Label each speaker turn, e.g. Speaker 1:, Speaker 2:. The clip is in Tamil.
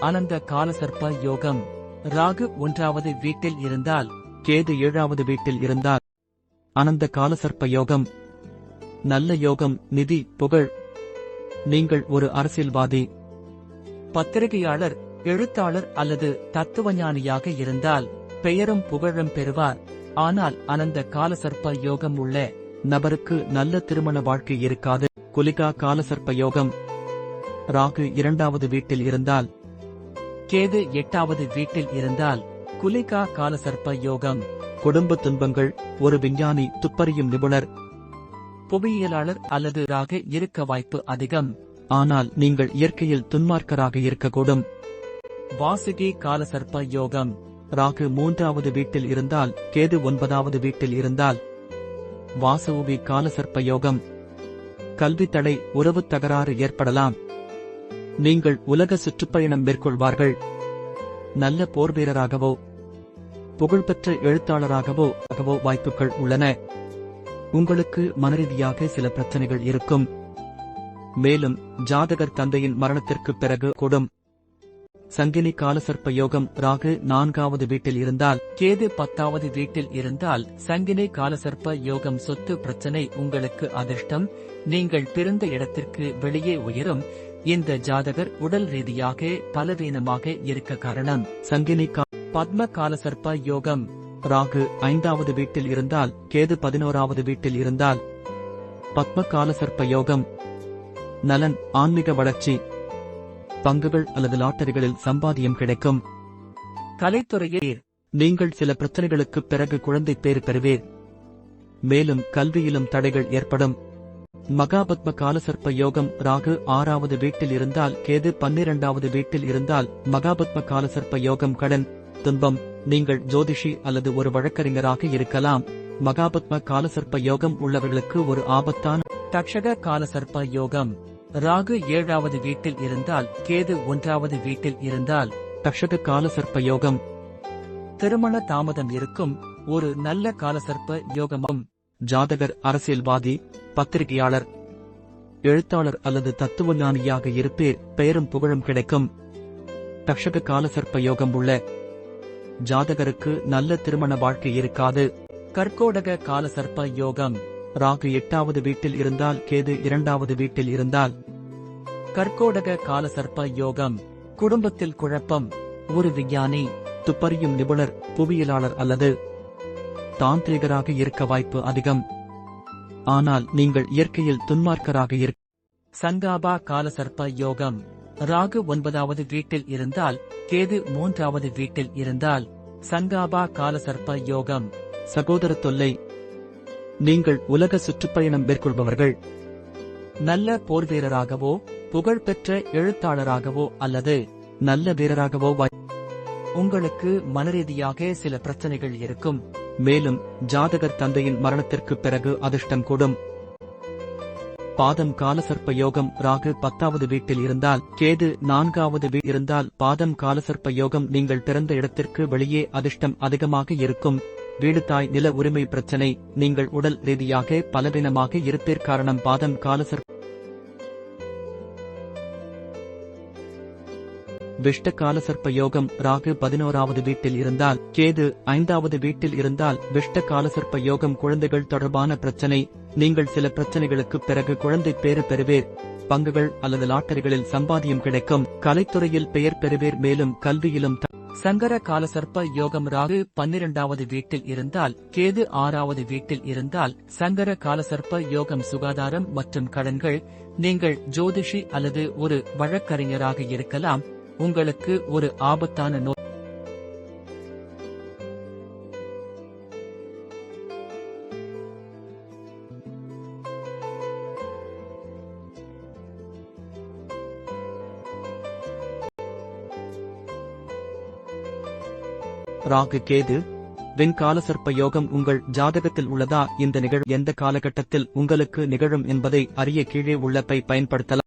Speaker 1: அனந்த காலசர்ப்ப யோகம். ராகு ஒன்றாவது வீட்டில் இருந்தால்
Speaker 2: கேது ஏழாவது வீட்டில் இருந்தால் அனந்த காலசர்ப்ப யோகம். நல்ல யோகம் நிதி புகழ். நீங்கள் ஒரு அரசியல்வாதி.
Speaker 1: பத்திரிகையாளர் எழுத்தாளர் அல்லது தத்துவஞானியாக இருந்தால் பெயரும் புகழும் பெறுவார். ஆனால் அனந்த காலசர்ப்ப யோகம் உள்ள
Speaker 2: நபருக்கு நல்ல திருமண வாழ்க்கை இருக்காது. குலிகா காலசர்ப்ப யோகம். ராகு இரண்டாவது வீட்டில் இருந்தால்
Speaker 1: கேது எட்டாவது வீட்டில் இருந்தால் குலிகா காலசர்ப்ப யோகம்.
Speaker 2: குடும்ப துன்பங்கள் ஒரு விஞ்ஞானி துப்பறியும் நிபுணர்.
Speaker 1: புவியியலாளர் அல்லது ராக இருக்க வாய்ப்பு அதிகம்.
Speaker 2: ஆனால் நீங்கள் இயற்கையில் துன்மார்க்கராக இருக்கக்கூடும்.
Speaker 1: வாசுகி காலசர்ப்ப யோகம்.
Speaker 2: ராகு மூன்றாவது வீட்டில் இருந்தால் கேது ஒன்பதாவது வீட்டில் இருந்தால். வாசவுவி காலசர்ப்ப யோகம். கல்வி தடை உறவு தகராறு ஏற்படலாம். நீங்கள் உலக சுற்றுப்பயணம் மேற்கொள்வார்கள். நல்ல போர் வீரராகவோ புகழ்பெற்ற எழுத்தாளராகவோ ஆகவோ வாய்ப்புகள் உள்ளன. உங்களுக்கு மனரீதியாக சில பிரச்சனைகள் இருக்கும். மேலும் ஜாதகர் தந்தையின் மரணத்திற்கு பிறகு கூடும். சங்கினி காலசர்ப்ப யோகம் ராகு நான்காவது வீட்டில் இருந்தால்
Speaker 1: கேது பத்தாவது வீட்டில் இருந்தால் சங்கினி காலசர்ப்ப யோகம் சொத்து பிரச்சனை உங்களுக்கு அதிர்ஷ்டம். நீங்கள் பிறந்த இடத்திற்கு வெளியே உயரும். இந்த ஜாதகர் உடல் ரீதியாக பலவீனமாக இருக்க காரணம்.
Speaker 2: சங்கினிகா
Speaker 1: பத்ம காலசர்ப்ப யோகம்.
Speaker 2: ராகு ஐந்தாவது வீட்டில் இருந்தால் கேது பதினோராவது வீட்டில் இருந்தால். பத்ம காலசர்ப்ப யோகம். நலன் ஆன்மீக வளர்ச்சி. பங்குகள் அல்லது லாட்டரிகளில் சம்பாதியம் கிடைக்கும்.
Speaker 1: கலைத்துறையில்
Speaker 2: நீங்கள் சில பிரச்சனைகளுக்கு பிறகு குழந்தை பேறு பெறுவீர். மேலும் கல்வியிலும் தடைகள் ஏற்படும். மகாபத்ம காலசர்ப்ப யோகம் ராகு ஆறாவது வீட்டில் இருந்தால் கேது பன்னிரண்டாவது வீட்டில் இருந்தால் மகாபத்ம காலசர்ப்ப யோகம் கடன் துன்பம். நீங்கள் ஜோதிஷி அல்லது ஒரு வழக்கறிஞராக இருக்கலாம். மகாபத்ம காலசர்ப்ப யோகம் உள்ளவர்களுக்கு ஒரு ஆபத்தான
Speaker 1: தக்ஷக காலசர்ப்ப யோகம். ராகு ஏழாவது வீட்டில் இருந்தால் கேது ஒன்றாவது வீட்டில் இருந்தால்
Speaker 2: தக்ஷக காலசர்ப்ப யோகம்.
Speaker 1: திருமண தாமதம் இருக்கும் ஒரு நல்ல காலசர்ப்ப யோகமும்
Speaker 2: ஜாதகர் அரசியல்வாதி பத்திரிகையாளர் எழுத்தாளர் அல்லது தத்துவஞானியாக இருப்பேர் பெயரும் புகழும் கிடைக்கும். தக்ஷக காலசர்ப்ப யோகம் உள்ள ஜாதகருக்கு நல்ல திருமண வாழ்க்கை இருக்காது.
Speaker 1: கற்கோடக கால சர்ப்ப யோகம்
Speaker 2: ராகு எட்டாவது வீட்டில் இருந்தால் கேது இரண்டாவது வீட்டில் இருந்தால்.
Speaker 1: கற்கோடக கால சர்ப்ப யோகம் குடும்பத்தில் குழப்பம் ஒரு விஞ்ஞானி
Speaker 2: துப்பறியும் நிபுணர் புவியியலாளர் அல்லது தாந்திரிகராக இருக்க வாய்ப்பு அதிகம். ஆனால் நீங்கள் இயற்கையில் துன்மார்க்கராக இருக்க
Speaker 1: சங்காபா காலசர்ப்ப யோகம். ராகு ஒன்பதாவது வீட்டில் இருந்தால் கேது மூன்றாவது வீட்டில் இருந்தால் சங்காபா காலசர்ப்ப யோகம்.
Speaker 2: சகோதர தொல்லை. நீங்கள் உலக சுற்றுப்பயணம் மேற்கொள்பவர்கள்.
Speaker 1: நல்ல போர் வீரராகவோ புகழ்பெற்ற எழுத்தாளராகவோ அல்லது
Speaker 2: நல்ல வீரராகவோ
Speaker 1: உங்களுக்கு மனரீதியாக சில பிரச்சனைகள் இருக்கும்.
Speaker 2: மேலும் ஜாதகர் தந்தையின் மரணத்திற்கு பிறகு அதிர்ஷ்டம் கூடும். பாதம் காலசர்ப்ப யோகம் ராகு பத்தாவது வீட்டில் இருந்தால் கேது நான்காவது வீ இருந்தால் பாதம் காலசர்ப்ப யோகம் நீங்கள் பிறந்த இடத்திற்கு வெளியே அதிர்ஷ்டம் அதிகமாக இருக்கும். வீடு தாய் நில உரிமை பிரச்சனை நீங்கள் உடல் ரீதியாக பலவீனமாக இருப்பீர் காரணம் பாதம் காலசர்ப்ப விஷ்ட காலசர்ப்ப யோகம் ராகு பதினோராவது வீட்டில் இருந்தால் கேது ஐந்தாவது வீட்டில் இருந்தால் விஷ்ட காலசர்ப்ப யோகம் குழந்தைகள் தொடர்பான பிரச்சனை. நீங்கள் சில பிரச்சனைகளுக்கு பிறகு குழந்தை பேறு பெறுவீர். பங்குகள் அல்லது லாட்டரிகளில் சம்பாதியம் கிடைக்கும். கலைத்துறையில் பெயர் பெறுவீர். மேலும் கல்வியிலும் சங்கர
Speaker 1: சங்கர காலசர்ப்ப யோகம் ராகு பன்னிரண்டாவது வீட்டில் இருந்தால் கேது ஆறாவது வீட்டில் இருந்தால் சங்கர காலசர்ப்ப யோகம் சுகாதாரம் மற்றும் கடன்கள். நீங்கள் ஜோதிஷி அல்லது ஒரு வழக்கறிஞராக இருக்கலாம். உங்களுக்கு ஒரு ஆபத்தான நோய்.
Speaker 2: ராகு கேது வெண்கால சர்ப்ப யோகம் உங்கள் ஜாதகத்தில் உள்ளதா? இந்த நிகழ்வு எந்த காலகட்டத்தில் உங்களுக்கு நிகழும் என்பதை அறிய கீழே உள்ள பை பயன்படுத்தலாம்.